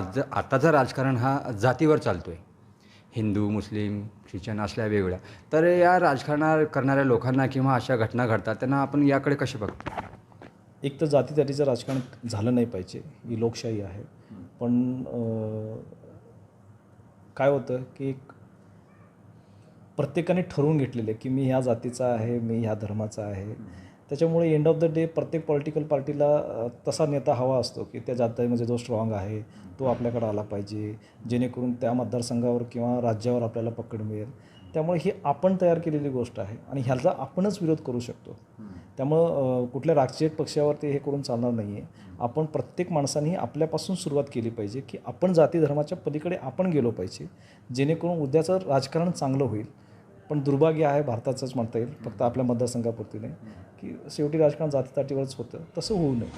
आज आताचं राजकारण हा जातीवर चालतो आहे हिंदू मुस्लिम ख्रिश्चन असल्या वेगवेगळ्या तर या राजकारणा करणाऱ्या लोकांना किंवा अशा घटना घडतात त्यांना आपण याकडे कसे बघतो? एक तर जाती जातीचं राजकारण झालं नाही पाहिजे ही लोकशाही आहे. पण काय होतं की एक प्रत्येकाने ठरवून घेतलेलं आहे की मी ह्या जातीचा आहे मी ह्या धर्माचा आहे. त्याच्यामुळे एंड ऑफ द डे प्रत्येक पॉलिटिकल पार्टीला तसा नेता हवा असतो की त्या जातीमध्ये जो स्ट्रॉंग आहे तो आपल्याकडे आला पाहिजे. जेणेकरून त्या मतदारसंघावर किंवा राज्यावर आपल्याला पकड मिळेल. त्यामुळे ही आपण तयार केलेली गोष्ट आहे आणि ह्याचा आपणच विरोध करू शकतो. त्यामुळं कुठल्या राजकीय पक्षावरती हे करून चालणार नाही आहे आपण प्रत्येक माणसाने आपल्यापासून सुरुवात केली पाहिजे की आपण जाती धर्माच्या पलीकडे आपण गेलो पाहिजे. जेणेकरून उद्याचं राजकारण चांगलं होईल. पण दुर्भाग्य आहे भारताचंच म्हणता येईल फक्त आपल्या मतदारसंघापुरती नाही. की शेवटी राजकारण जातीताटीवरच होतं. तसं होऊ नये.